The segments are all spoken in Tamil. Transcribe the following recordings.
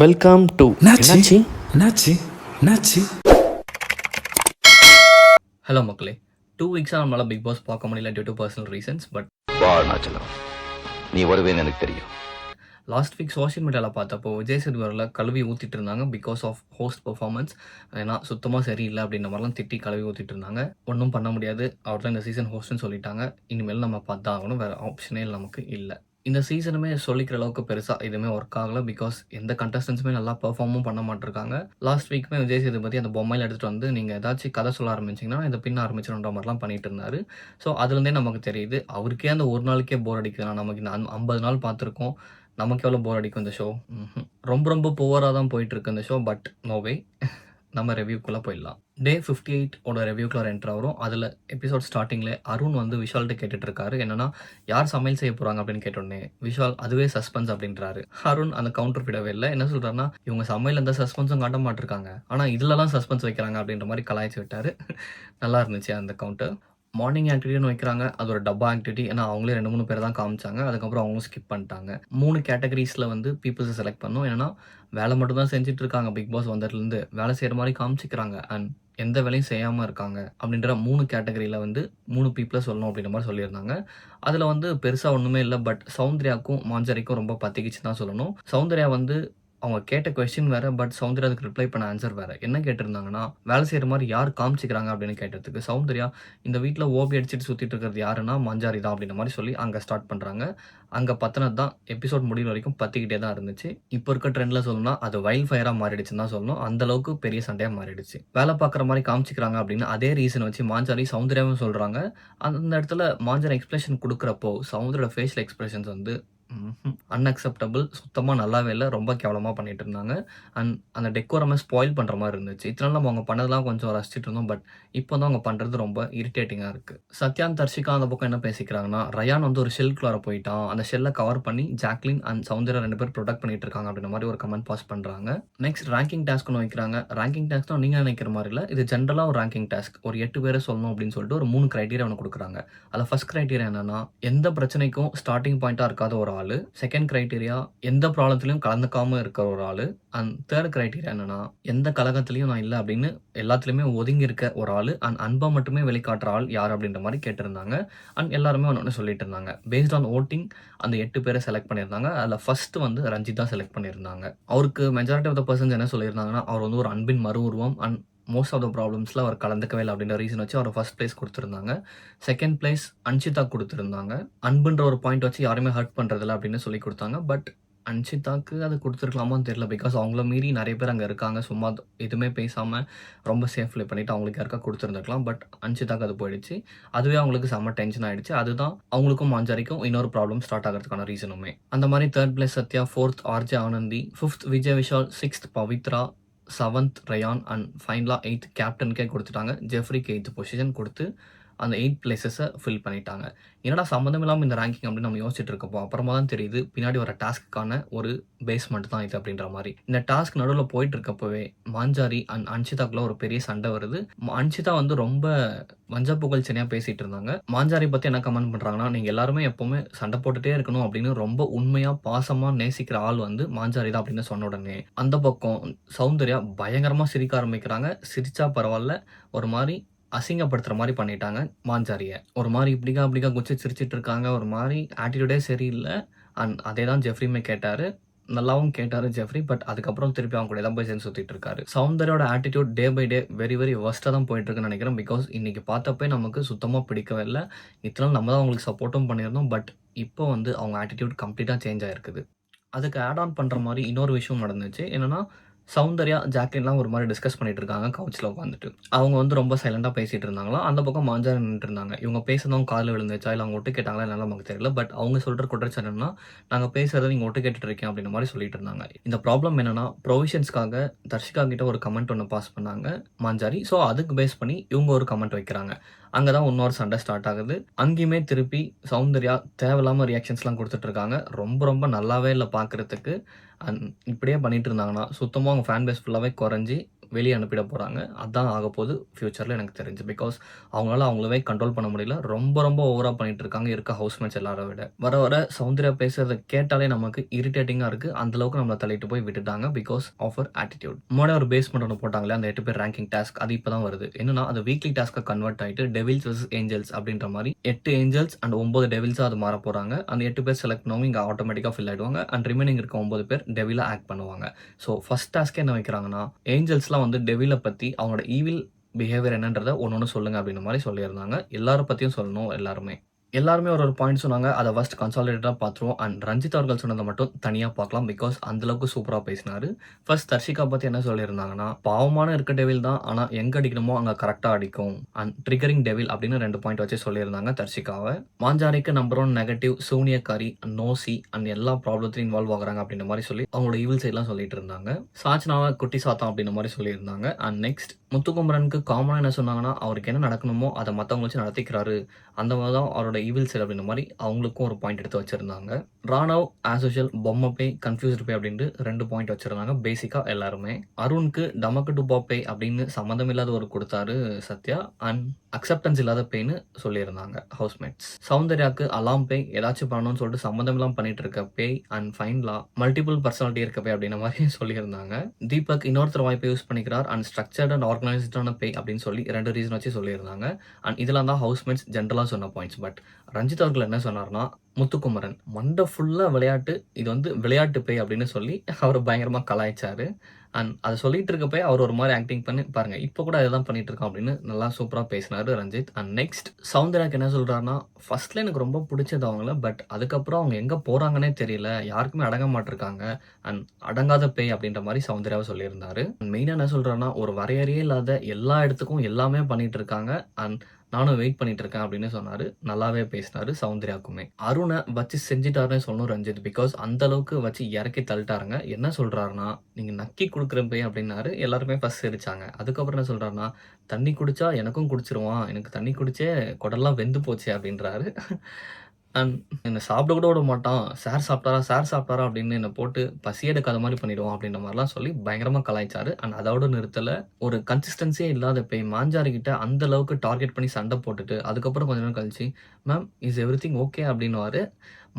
வெல்கம் டு என்னாச்சு? என்னாச்சு? என்னாச்சு? ஹலோ மக்களே. டூ வீக்ஸாக நம்மளால் பிக் பாஸ் பார்க்க முடியல due to personal reasons but வாழ்நாச்சலம். நீ வருவேன்னு எனக்கு தெரியும். லாஸ்ட் வீக் சோஷியல் மீடியாவில் பார்த்தப்போ விஜய் சேதுபதியில் கழுவி ஊற்றிட்டு இருந்தாங்க பிகாஸ் ஆஃப் ஹோஸ்ட் பெர்ஃபார்மன்ஸ் ஏன்னா சுத்தமாக சரியில்லை அப்படின்ற மாதிரிலாம் திட்டி கழுவி ஊற்றிட்டு இருந்தாங்க. ஒன்றும் பண்ண முடியாது. அவர் தான் இந்த சீசன் ஹோஸ்ட்னு சொல்லிட்டாங்க. இனிமேல் நம்ம பார்த்தா ஆகணும். வேறு ஆப்ஷனே நமக்கு இல்லை. இந்த சீசனுமே சொல்லிக்கிற அளவுக்கு பெருசாக எதுவுமே ஒர்க் ஆகல. பிகாஸ் எந்த கண்டஸ்டன்ஸுமே நல்லா பெர்ஃபார்மும் பண்ண மாட்டிருக்காங்க. லாஸ்ட் வீக்குமே விஜய் சேதுபதி அந்த பொம்மையில் எடுத்துகிட்டு வந்து நீங்கள் ஏதாச்சும் கதை சொல்ல ஆரம்பிச்சிங்கன்னா இதை பின்ன ஆரம்பிச்சிடுன்ற மாதிரிலாம் பண்ணிட்டு இருந்தாரு. ஸோ அதுலேருந்தே நமக்கு தெரியுது அவருக்கே அந்த ஒரு நாளைக்கே போர் அடிக்குதுன்னா நமக்கு இந்த ஐம்பது நாள் பார்த்துருக்கோம். நமக்கு எவ்வளோ போர் அடிக்கும் இந்த ஷோ ரொம்ப ரொம்ப புவராக தான் போயிட்டு இருக்கு இந்த ஷோ பட் நோவே நம்ம ரிவ்யூக்குள்ளே போயிடலாம். டே ஃபிஃப்டி எயிட் ஓட ரிவ்யூக்குள்ளே என்ட்ரு ஆகிறோம் அதில் எபிசோட் ஸ்டார்டிங்கில் அருண் வந்து விஷால்கிட்ட கேட்டுட்ருக்காரு. என்னென்னா என்னன்னா யார் சமையல் செய்ய போகிறாங்க அப்படின்னு கேட்டோடனே விஷால் அதுவே சஸ்பென்ஸ் அப்படின்றாரு. அருண் அந்த கவுண்டர் விடவே இல்லை. என்ன சொல்கிறாருன்னா இவங்க சமையல் எந்த சஸ்பென்ஸும் காட்ட மாட்டிருக்காங்க. ஆனால் இதுலலாம் சஸ்பென்ஸ் வைக்கிறாங்க அப்படின்ற மாதிரி கலாய்ச்சி விட்டார். நல்லா இருந்துச்சு அந்த கவுண்டர் மார்னிங் ஆக்டிவிட்டின்னு வைக்கிறாங்க. அது ஒரு டப்பா ஆக்டிவிட்டி ஏன்னா அவங்களே ரெண்டு மூணு பேர் தான் காமிச்சாங்க. அதுக்கப்புறம் அவங்களும் ஸ்கிப் பண்ணிட்டாங்க. மூணு கேட்டகரிஸில் வந்து பீப்புள்ஸை செலக்ட் பண்ணோம். ஏன்னா வேலை மட்டும் தான் செஞ்சுட்டு இருக்காங்க. பிக் பாஸ் வந்ததுலேருந்து வேலை செய்கிற மாதிரி காமிச்சிக்கிறாங்க. அண்ட் எந்த வேலையும் செய்யாமல் இருக்காங்க. அப்படின்ற மூணு கேட்டகரியில் வந்து மூணு பீப்புளை சொல்லணும் அப்படின்ற மாதிரி சொல்லியிருந்தாங்க. அதில் வந்து பெருசாக ஒன்றுமே இல்லை. பட் சௌந்தர்யாக்கும் மாஞ்சரிக்கும் ரொம்ப பத்திக்கிச்சு தான் சொல்லணும். சௌந்தர்யா வந்து அவங்க கேட்ட கொஸ்டின் வேற பட் சௌந்தர்யா அதுக்கு ரிப்ளை பண்ண ஆன்சர் வேற. என்ன கேட்டிருந்தாங்கன்னா வேலை செய்கிற மாதிரி யார் காமிச்சிக்கிறாங்க அப்படின்னு கேட்டதுக்கு சௌந்தர்யா இந்த வீட்டில் ஓபி அடிச்சுட்டு சுற்றிட்டு இருக்கிறது யாருன்னா மஞ்சாரி தான் அப்படின்ற மாதிரி சொல்லி அங்கே ஸ்டார்ட் பண்ணுறாங்க அங்கே பத்தினது தான் எபிசோட் முடிவு வரைக்கும் பற்றிக்கிட்டே தான் இருந்துச்சு. இப்போ இருக்க ட்ரெண்டில் சொல்லணும்னா அது வைல்ட் ஃபயராக மாறிடுச்சுன்னு தான் சொல்லணும். அந்த அளவுக்கு பெரிய சண்டையாக மாறிடுச்சு. வேலை பார்க்குற மாதிரி காமிச்சிக்கிறாங்க அப்படின்னு அதே ரீசன் வச்சு மாஞ்சாரி சௌந்தர்யாவும் சொல்கிறாங்க அந்த இடத்துல மாஞ்சாரி எக்ஸ்பிரஷன் கொடுக்குறப்போ சௌந்தரோட ஃபேஷியல் எக்ஸ்பிரஷன்ஸ் வந்து அன்அக்செப்டபிள் சுத்தமாக நல்லாவே இல்லை ரொம்ப கேவலமாக பண்ணிட்டு இருந்தாங்க அண்ட் அந்த டெக்கோரமே ஸ்பாயில் பண்ணுற மாதிரி இருந்துச்சு. இத்தனை நம்ம அவங்க பண்ணதெல்லாம் கொஞ்சம் ரசிச்சிட்டு இருந்தோம் பட் இப்போ தான் அவங்க பண்ணுறது ரொம்ப இரிட்டேட்டிங்காக இருக்குது சத்யான் தர்ஷிகா அந்த பக்கம் என்ன பேசிக்கிறாங்கன்னா ரயான் வந்து ஒரு ஷெல்குள்ளார போயிட்டான். அந்த ஷெல்லை கவர் பண்ணி ஜாக்லின் அண்ட் சௌந்தர்யா ரெண்டு பேர் ப்ரொடக்ட் பண்ணிட்டு இருக்காங்க அப்படின்ற மாதிரி ஒரு கமெண்ட் பாஸ் பண்ணுறாங்க நெக்ஸ்ட் ரேங்கிங் டாஸ்க் ஒன்று வைக்கிறாங்க. ரேங்கிங் டாஸ்க் நீங்கள் நினைக்கிற மாதிரி இல்லை இது ஜென்ரலாக ஒரு ரேங்கிங் டாஸ்க் ஒரு எட்டு பேரை சொல்லணும் அப்படின்னு சொல்லிட்டு ஒரு மூணு கிரைட்டீரியா ஒன்று கொடுக்குறாங்க. அதில் ஃபர்ஸ்ட் கிரைட்டீரியா என்னன்னா எந்த பிரச்சனைக்கும் ஸ்டார்டிங் பாயிண்ட்டாக இருக்காத ஒரு ஆள். செகண்ட் க்ரைட்டீரியா எந்த ப்ராப்ளத்துலையும் கலந்துக்காம இருக்கிற ஒரு ஆள். அண்ட் தேர்ட் க்ரைட்டீரியா என்னென்னா எந்த கழகத்துலையும் நான் இல்லை அப்படின்னு எல்லாத்துலேயுமே ஒதுங்கி இருக்க ஒரு ஆள். அண்ட் அன்பை மட்டுமே வெளிக்காட்டுற ஆள் யார் அப்படின்ற மாதிரி கேட்டிருந்தாங்க. அண்ட் எல்லாருமே ஒன்று ஒன்று சொல்லிட்டு இருந்தாங்க. பேஸ்ட் ஆன் ஓட்டிங் அந்த எட்டு பேரை செலக்ட் பண்ணியிருந்தாங்க. அதில் ஃபர்ஸ்ட் வந்து ரஞ்சித் தான் செலக்ட் பண்ணியிருந்தாங்க. அவருக்கு மெஜாரிட்டி ஆஃப் த பர்சன்ஸ் என்ன சொல்லியிருந்தாங்கன்னா அவர் வந்து ஒரு அன்பின் மறு உருவம். அண்ட் மோஸ்ட் ஆஃப் த ப்ராப்ளம்ஸில் அவர் கலந்துக்கவே இல்லை அப்படின்ற ரீசன் வச்சு அவர் ஃபர்ஸ்ட் பிளேஸ் கொடுத்துருந்தாங்க. செகண்ட் பிளேஸ் அன்ஷிதா கொடுத்துருந்தாங்க. அன்புன்ற ஒரு பாயிண்ட் வச்சு யாருமே ஹர்ட் பண்ணுறதில்ல அப்படின்னு சொல்லி கொடுத்தாங்க. பட் அன்ஷிதாக்கு அது கொடுத்துருக்கலாமான்னு தெரியல. பிகாஸ் அவங்கள மீறி நிறைய பேர் அங்கே இருக்காங்க. சும்மா எதுவுமே பேசாமல் ரொம்ப சேஃப்லி பண்ணிவிட்டு அவங்களுக்கு யாருக்கா கொடுத்துருந்துருக்கலாம். பட் அன்ஷிதாக்கு அது போயிடுச்சு. அதுவே அவங்களுக்கு செம்ம டென்ஷன் ஆகிடுச்சு அதுதான் அவங்களுக்கும் மாஞ்சாரிக்கும் இன்னொரு ப்ராப்ளம் ஸ்டார்ட் ஆகிறதுக்கான ரீசனுமே அந்த மாதிரி third place Sathya fourth RJ Anandhi fifth Vijay Vishal sixth Pavithra seventh Rayan and ஃபைனலாக எயித் கேப்டனுக்கே கொடுத்துட்டாங்க. ஜெஃப்ரிக்கு எயித்து பொசிஷன் கொடுத்து அந்த எயிட் பிளேசஸை ஃபில் பண்ணிட்டாங்க. என்னடா சம்மந்தம் இல்லாமல் இந்த ரேங்கிங் அப்படின்னு நம்ம யோசிச்சுட்டு இருக்கப்போ அப்புறமா தான் தெரியுது பின்னாடி வர டாஸ்க்குக்கான ஒரு பேஸ்மெண்ட் தான் இது அப்படின்ற மாதிரி. இந்த டாஸ்க் நடுவில் போயிட்டு இருக்கப்போவே மாஞ்சாரி அண்ட் அன்ஷிதாக்குள்ள ஒரு பெரிய சண்டை வருது. அன்ஷிதா வந்து ரொம்ப வஞ்ச புகழ்ச்சியாக பேசிட்டு இருந்தாங்க. மாஞ்சாரி பற்றி என்ன கமெண்ட் பண்ணுறாங்கன்னா நீங்கள் எல்லாருமே எப்போவுமே சண்டை போட்டுகிட்டே இருக்கணும் அப்படின்னு ரொம்ப உண்மையாக பாசமாக நேசிக்கிற ஆள் வந்து மாஞ்சாரி தான் அப்படின்னு சொன்ன உடனே அந்த பக்கம் சௌந்தர்யா பயங்கரமாக சிரிக்க ஆரம்பிக்கிறாங்க. சிரிச்சா பரவாயில்ல ஒரு மாதிரி அசிங்கப்படுத்துற மாதிரி பண்ணிட்டாங்க மாஞ்சாரியை. ஒரு மாதிரி இப்படிக்கா அப்படிக்கா குச்சி சிரிச்சிட்டு இருக்காங்க. ஒரு மாதிரி ஆட்டிடியூடே சரியில்லை. அண்ட் அதே தான் ஜெஃப்ரியுமே கேட்டார். நல்லாவும் கேட்டார் ஜெஃப்ரி பட் அதுக்கப்புறம் திருப்பி அவங்க கூட தான் போய் சேர்ந்து சுற்றிட்டு இருக்காரு. சௌந்தர்யோட attitude day by day very very ஒஸ்ட்டாக தான் போயிட்டு இருக்குன்னு நினைக்கிறேன். பிகாஸ் இன்னைக்கு பார்த்தப்பே நமக்கு சுத்தமாக பிடிக்கவே இல்லை. இத்தனை நம்ம தான் அவங்களுக்கு சப்போர்ட்டும் பண்ணியிருந்தோம். பட் இப்போ வந்து அவங்க ஆட்டிடியூட் கம்ப்ளீட்டாக சேஞ்ச் ஆகிருக்குது அதுக்கு ஆட் ஆன் பண்ணுற மாதிரி இன்னொரு விஷயம் நடந்துச்சு. என்னென்னா சௌந்தர்யா ஜாக்லின்லாம் ஒரு மாதிரி டிஸ்கஸ் பண்ணிட்டு இருக்காங்க கவுச்சில் உட்காந்துட்டு அவங்க வந்து ரொம்ப சைலண்டாக பேசிட்டு இருந்தாங்களா அந்த பக்கம் மாஞ்சாரி நின்றுட்டு இருந்தாங்க இவங்க பேசுனவங்க காதில் விழுந்துச்சா இல்லை அவங்க ஒட்டு கேட்டாங்களா? நல்லா நமக்கு தெரியல. பட் அவங்க சொல்கிற குற்றச்சாட்டு என்னன்னா நாங்கள் பேசுறதை நீங்கள் ஒட்டு கேட்டுட்டு இருக்கேன் அப்படின்ற மாதிரி சொல்லிட்டு இருந்தாங்க இந்த ப்ராப்ளம் என்னன்னா ப்ரொவிஷன்ஸ்க்காக தர்ஷிகா கிட்ட ஒரு கமெண்ட் ஒன்று பாஸ் பண்ணாங்க மாஞ்சாரி. ஸோ அதுக்கு பேஸ் பண்ணி இவங்க ஒரு கமெண்ட் வைக்கிறாங்க. அங்கே தான் இன்னொரு சண்டை ஸ்டார்ட் ஆகுது. அங்கேயுமே திருப்பி சௌந்தர்யா தேவையில்லாமல் ரியாக்ஷன்ஸ்லாம் கொடுத்துட்ருக்காங்க ரொம்ப ரொம்ப நல்லாவே இல்லை பார்க்குறதுக்கு அண்ட் இப்படியே பண்ணிகிட்டு இருந்தாங்கன்னா சுத்தமாக அவங்க ஃபேன் பேஸ் ஃபுல்லாகவே குறைஞ்சி வெளியே அனுப்பிட போகிறாங்க அதுதான் ஆக போகுது ஃப்யூச்சரில் எனக்கு தெரிஞ்சு. பிகாஸ் அவங்களால அவங்களவே கண்ட்ரோல் பண்ண முடியல. ரொம்ப ரொம்ப ஓவராக பண்ணிட்டு இருக்காங்க இருக்க ஹவுஸ்மேட்ஸ் எல்லாரை விட. வர வர சௌந்தர்யா பேசுறத கேட்டாலே நமக்கு இரிட்டேட்டிங்காக இருக்குது அந்தளவுக்கு நம்மளை தள்ளிட்டு போய் விட்டுட்டாங்க பிகாஸ் ஆஃப் அவர் ஆட்டிடியூட் முன்னாடி ஒரு பேஸ்மெண்ட் ஒன்று போட்டாங்களே அந்த எட்டு பேர் ரேங்கிங் டாஸ்க் அது இப்போ தான் வருது. என்னன்னா அது வீக்லி டாஸ்க்கை கன்வெர்ட் ஆகிட்டு டெவில்ஸ் vs ஏஞ்சல்ஸ் அப்படின்ற மாதிரி எட்டு ஏஞ்சல்ஸ் அண்ட் ஒம்பது டெவில்ஸாக அது மாற போகிறாங்க அந்த எட்டு பேர் செலக்ட் பண்ணவங்க இங்கே ஆட்டோமேட்டிக்காக ஃபில் ஆகிடுவாங்க அண்ட் ரிமைனிங் இருக்க ஒம்பது பேர் டெவிலாக ஆக்ட் பண்ணுவாங்க. ஸோ ஃபஸ்ட் டாஸ்க்கே என்ன வைக்கிறாங்கன்னா ஏஞ்சல்ஸ்லாம் வந்து டெவிலை பற்றி அவனோட ஈவில் பிஹேவியர் என்னன்றதை ஒன்று ஒன்று சொல்லுங்கள் அப்படின்ற மாதிரி சொல்லியிருந்தாங்க. எல்லார பற்றியும் சொல்லணும் எல்லாருமே. எல்லாருமே ஒரு ஒரு பாயிண்ட் சொன்னாங்க. அதை ஃபஸ்ட் கன்சாலிடேட்டாக பார்த்துருவோம். அண்ட் ரஞ்சித் அவர்கள் சொன்னதை மட்டும் தனியாக பார்க்கலாம். பிகாஸ் அந்தளவுக்கு சூப்பராக பேசினார். ஃபர்ஸ்ட் தர்ஷிகா பற்றி என்ன சொல்லியிருந்தாங்கன்னா பாவமான இருக்க டெவில் தான். ஆனால் எங்கே அடிக்கணுமோ அங்கே கரெக்டாக அடிக்கும். அண்ட் ட்ரிகரிங் டெவில் அப்படின்னு ரெண்டு பாயிண்ட் வச்சு சொல்லியிருந்தாங்க தர்ஷிகாவை. மாஞ்சாரிக்கு நம்பர் ஒன் நெகட்டிவ் சூனியக்காரி நோசி அண்ட் எல்லா ப்ராப்ளத்திலையும் இன்வால்வ் ஆகுறாங்க அப்படின்ற மாதிரி சொல்லி அவங்களோட ஈவில் சைட்லாம் சொல்லிட்டு இருந்தாங்க. சாச்சனாவை குட்டி சாத்தம் அப்படின்ற மாதிரி சொல்லியிருந்தாங்க. அண்ட் நெக்ஸ்ட் முத்துக்குமரனுக்கு காமனாக என்ன சொன்னாங்கன்னா அவருக்கு என்ன நடக்கணுமோ அதை மற்றவங்க வச்சு நடத்திக்கிறாரு. அந்த மாதிரி தான் அவரோட ஈவில் சைடு அப்படின்ற மாதிரி அவங்களுக்கும் ஒரு பாயிண்ட் எடுத்து வச்சுருந்தாங்க. ராணவ் ஆஸ் யூஷுவல் பொம்மை பே கன்ஃபியூஸ்டு பே அப்படின்ட்டு ரெண்டு பாயிண்ட் வச்சுருந்தாங்க பேசிக்காக எல்லாருமே. அருணுக்கு டமக்கு டு பாப்பே அப்படின்னு சம்மந்தம் இல்லாத ஒரு கொடுத்தாரு சத்யா அண்ட் அக்செப்டன்ஸ் இல்லாத பேன்னு சொல்லியிருந்தாங்க ஹவுஸ்மேட்ஸ் சௌந்தர்யாவுக்கு அலாம் பே ஏதாச்சும் பண்ணணும்னு சொல்லிட்டு சம்மந்தம் இல்லாமல் பண்ணிட்டு இருக்க பே அண்ட் ஃபைன்லா மல்டிபிள் பர்சனாலிட்டி இருக்க பே அப்படின்ற மாதிரி சொல்லியிருந்தாங்க. தீபக் இன்னொருத்தர் வாய்ப்பை யூஸ் பண்ணிக்கிறார் அண்ட் ஸ்ட்ரக்சர்ட் அண்ட் ஆர்கனைஸ்டான பே அப்படின்னு சொல்லி ரெண்டு ரீசன் வச்சு சொல்லியிருந்தாங்க. அண்ட் இதெல்லாம் தான் ஹவுஸ்மேட்ஸ் ஜென்ரலாக சொன்ன பாயிண்ட்ஸ் பட் ரஞ்சித் அவர்கள் என்ன சொன்னார்னா முத்துக்குமரன் மண்டை ஃபுல்லாக விளையாட்டு இது வந்து விளையாட்டு பேய் அப்படின்னு சொல்லி அவர் பயங்கரமாக கலாய்ச்சாரு. அண்ட் அதை சொல்லிட்டு இருக்கப்பே அவர் ஒரு மாதிரி ஆக்டிங் பண்ணி பாருங்க இப்போ கூட அதுதான் பண்ணிட்டு இருக்கோம் அப்படின்னு நல்லா சூப்பராக பேசினாரு ரஞ்சித். அண்ட் நெக்ஸ்ட் சவுந்தராக்கு என்ன சொல்கிறாருன்னா ஃபர்ஸ்ட்ல எனக்கு ரொம்ப பிடிச்சது அவங்கள பட் அதுக்கப்புறம் அவங்க எங்கே போகிறாங்கன்னே தெரியல யாருக்குமே அடங்க மாட்டிருக்காங்க அண்ட் அடங்காத பேய் அப்படின்ற மாதிரி சௌந்தர்யாவை சொல்லியிருந்தாரு. மெயினாக என்ன சொல்கிறாருன்னா ஒரு வரையறையே இல்லாத எல்லா இடத்துக்கும் எல்லாமே பண்ணிட்டு இருக்காங்க அண்ட் நானும் வெயிட் பண்ணிட்டு இருக்கேன் அப்படின்னு சொன்னாரு. நல்லாவே பேசினாரு சௌந்தர்யாக்குமே அருணை வச்சு செஞ்சுட்டாருன்னு சொல்லணும் ரஞ்சித் பிகாஸ் அந்த அளவுக்கு வச்சு இறக்கி தள்ளிட்டாருங்க. என்ன சொல்றாருன்னா நீங்க நக்கி கொடுக்குற போய் அப்படின்னாரு. எல்லாருமே ஃபஸ்ட் சிரிச்சாங்க. அதுக்கப்புறம் என்ன சொல்றாருன்னா தண்ணி குடிச்சா எனக்கும் குடிச்சிருவான். எனக்கு தண்ணி குடிச்சே குடல்லாம் வெந்து போச்சு அப்படின்றாரு. அண்ட் என்னை சாப்பிட கூட விட மாட்டான். சார் சாப்பிட்டாரா? சார் சாப்பிட்டாரா? அப்படின்னு என்னை போட்டு பசி எடுக்காத மாதிரி பண்ணிடுவான் அப்படின்ற மாதிரிலாம் சொல்லி பயங்கரமாக கலாய்ச்சாரு. அண்ட் அதோட நிறுத்தல. ஒரு கன்சிஸ்டன்சியே இல்லாத போய் மாஞ்சாரி அந்த அளவுக்கு டார்கெட் பண்ணி சண்டை போட்டுட்டு அதுக்கப்புறம் கொஞ்ச நேரம் கழிச்சு ma'am is everything okay அப்படின்னுவாரு.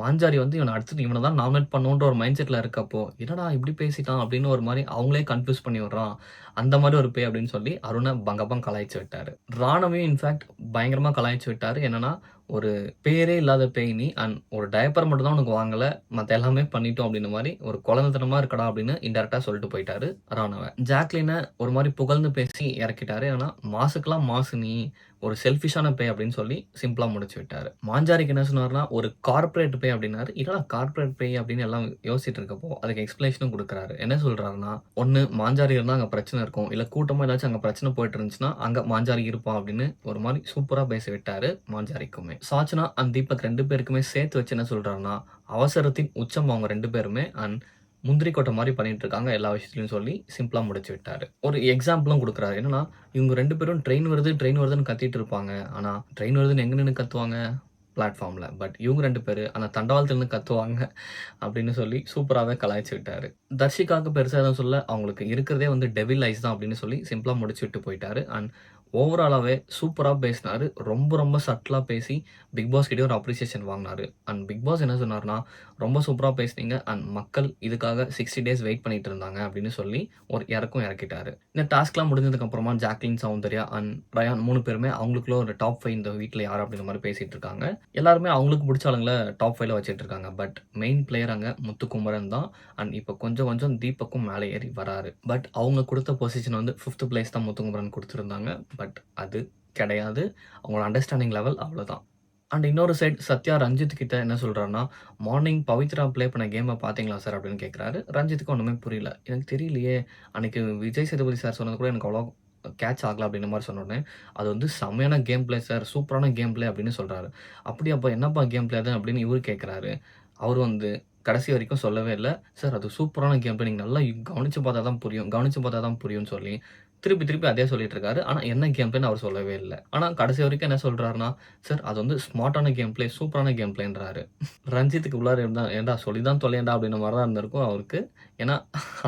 மாஞ்சாரி வந்து இவனை அடுத்து இவனை தான் நாமினேட் பண்ணுன்ற ஒரு மைண்ட் செட்டில் இருக்கப்போ என்னடா இப்படி பேசிட்டான்? அப்படின்னு ஒரு மாதிரி அவங்களே கன்ஃபியூஸ் பண்ணி விடுறான். அந்த மாதிரி ஒரு பே அப்படின்னு சொல்லி அருணை பங்கப்பம் கலாய்ச்சி விட்டார். ராணவையும் இன்ஃபேக்ட் பயங்கரமாக கலாய்ச்சி விட்டார். என்னன்னா ஒரு பேரே இல்லாத பேய் நீ அண்ட் ஒரு டயப்பர் மட்டும் தான் உனக்கு வாங்கலை. மற்ற எல்லாமே பண்ணிட்டோம் அப்படின்னு மாதிரி ஒரு குழந்தைத்தனமா இருக்கடா அப்படின்னு இன்டெரக்டாக சொல்லிட்டு போயிட்டாரு ராணவ ஜாக்லினை ஒரு மாதிரி புகழ்ந்து பேசி இறக்கிட்டாரு. ஏன்னா மாசுக்கெல்லாம் மாசு நீ ஒரு செல்ஃபிஷான பே அப்படின்னு சொல்லி சிம்பிளாக முடிச்சு விட்டாரு. மாஞ்சாரிக்கு என்ன சொன்னார்னா ஒரு கார்பரேட் பே அப்படின்னாரு. இல்லைனா கார்ப்பரேட் பே அப்படின்னு எல்லாம் யோசிச்சுட்டு இருக்கப்போ அதுக்கு எக்ஸ்பிளேஷனும் கொடுக்குறாரு. என்ன சொல்றாருன்னா ஒன்று மாஞ்சாரி இருந்தால் அங்கே பிரச்சனை இருக்கும். இல்லை கூட்டமாக ஏதாச்சும் அங்கே பிரச்சனை போயிட்டு இருந்துச்சுன்னா அங்கே மாஞ்சாரி இருப்பான் அப்படின்னு ஒரு மாதிரி சூப்பராக பேச விட்டாரு மாஞ்சாரிக்குமே. சாச்சனா அண்ட் தீபக் ரெண்டு பேருக்குமே சேர்த்து வச்சு என்ன சொல்றாருன்னா அவசரத்தின் உச்சம் அவங்க ரெண்டு பேருமே அண்ட் முந்திரி கொட்டை மாதிரி பண்ணிட்டு இருக்காங்க எல்லா விஷயத்துலையும் சொல்லி சிம்பிளாக முடிச்சு விட்டாரு. ஒரு எக்ஸாம்பிளும் கொடுக்குறாரு. என்னன்னா இவங்க ரெண்டு பேரும் ட்ரெயின் வருது ட்ரெயின் வருதுன்னு கத்திட்டு இருப்பாங்க. ஆனால் ட்ரெயின் வருதுன்னு எங்க நின்று கத்துவாங்க? பிளாட்ஃபார்மில் பட் இவங்க ரெண்டு பேர் அந்த தண்டவாளத்துலேருந்து கத்துவாங்க அப்படின்னு சொல்லி சூப்பராகவே கலாய்ச்சி விட்டாரு தர்ஷிகாவுக்கு பெருசாக எதுவும் சொல்ல அவங்களுக்கு இருக்கிறதே வந்து டெவில் ஐஸ் தான் அப்படின்னு சொல்லி சிம்பிளாக முடிச்சு விட்டு போயிட்டாரு. அண்ட் ஓவராலாகவே சூப்பராக பேசினாரு. ரொம்ப ரொம்ப சட்டிலாக பேசி பிக் பாஸ் கிட்டே ஒரு அப்ரிசியேஷன் வாங்கினாரு. அண்ட் பிக் பாஸ் என்ன சொன்னார்னா ரொம்ப சூப்பராக பேசுனீங்க. அண்ட் மக்கள் இதுக்காக சிக்ஸ்டி டேஸ் வெயிட் பண்ணிட்டு இருந்தாங்க அப்படின்னு சொல்லி ஒரு இறக்கும் இறக்கிட்டாரு. இந்த டாஸ்க்லாம் முடிஞ்சதுக்கப்புறமா ஜாக்லின் சௌந்தர்யா அண்ட் ரயான் மூணு பேருமே அவங்களுக்குள்ள ஒரு டாப் ஃபைவ் இந்த வீட்டில் யார் அப்படின்ற மாதிரி பேசிகிட்டு இருக்காங்க. எல்லாருமே அவங்களுக்கு பிடிச்ச ஆளுங்களை டாப் ஃபைவ்ல வச்சுட்டு இருக்காங்க. பட் மெயின் பிளேயர் அங்கே முத்துக்குமரன் தான். அண்ட் இப்போ கொஞ்சம் கொஞ்சம் தீபக்கும் மேலே ஏறி வராரு. பட் அவங்க கொடுத்த பொசிஷன் வந்து ஃபிஃப்த் பிளேஸ் தான் முத்துக்குமரன் கொடுத்துருந்தாங்க. பட் அது கிடையாது. அவங்களோட அண்டர்ஸ்டாண்டிங் லெவல் அவ்வளோதான் அண்ட் இன்னொரு சைட் சத்யா ரஞ்சித் கிட்ட என்ன சொல்கிறாருன்னா மார்னிங் பவித்ரா ப்ளே பண்ண கேமை பார்த்தீங்களா சார் அப்படின்னு கேட்குறாரு ரஞ்சித்துக்கு ஒன்றுமே புரியல. எனக்கு தெரியலையே. அன்னைக்கு விஜய் சேதுபதி சார் சொன்னது கூட எனக்கு அவ்வளோ கேட்ச் ஆகல அப்படின்ற மாதிரி சொன்னோடனே அது வந்து செம்மையான கேம் பிளே சார் சூப்பரான கேம் பிளே அப்படின்னு சொல்கிறாரு அப்படி அப்போ என்னப்பா கேம் பிளே அது? அப்படின்னு இவர் கேட்குறாரு அவர் வந்து கடைசி வரைக்கும் சொல்லவே இல்லை. சார் அது சூப்பரான கேம் பிளே நீங்கள் நல்லா கவனிச்சு பார்த்தா தான் புரியும். கவனிச்சு பார்த்தா தான் புரியும்னு சொல்லி திருப்பி திருப்பி அதே சொல்லிட்டு இருக்காரு ஆனால் என்ன கேம் பிளேன்னு அவர் சொல்லவே இல்லை ஆனால் கடைசி வரைக்கும் என்ன சொல்கிறாருன்னா சார் அது வந்து ஸ்மார்ட்டான கேம் பிளே சூப்பரான கேம் பிளேன்றாரு ரஞ்சித்துக்கு உள்ளார இருந்தா ஏன்டா சொல்லி தான் தொலையண்டா அப்படின்ற மாதிரி தான் இருந்திருக்கும் அவருக்கு ஏன்னா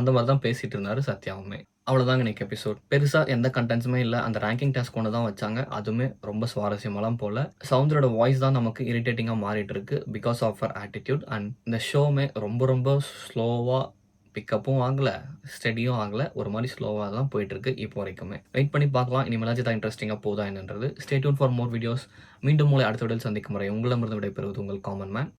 அந்த மாதிரி தான் பேசிட்டு இருந்தார் சத்யாவுமே அவ்வளோதாங்க இன்னைக்கு எபிசோட். பெருசாக எந்த கண்டென்ட்ஸுமே இல்லை அந்த ரேங்கிங் டாஸ்க் ஒன்று தான் வச்சாங்க. அதுவுமே ரொம்ப சுவாரஸ்யமாலாம் போல. சவுந்தரோட வாய்ஸ் தான் நமக்கு இரிட்டேட்டிங்காக மாறிட்டு இருக்கு. Because of her attitude and இந்த ஷோவுமே ரொம்ப ரொம்ப ஸ்லோவாக பிக்கப்பும் வாங்கலை ஸ்டெடியும் ஆகல. ஒரு மாதிரி ஸ்லோவாக தான் போயிட்டுருக்கு இப்போ வரைக்குமே. வெயிட் பண்ணி பார்க்கலாம். இனிமேலாச்சும் தான் இன்ட்ரெஸ்டிங்காக போதா என்னன்றது. Stay tuned for more videos. மீண்டும் உங்களை அடுத்த விடல் சந்திக்கும் முறை உங்களிடமிருந்து விடைபெறுவது உங்கள் காமன் மேன்.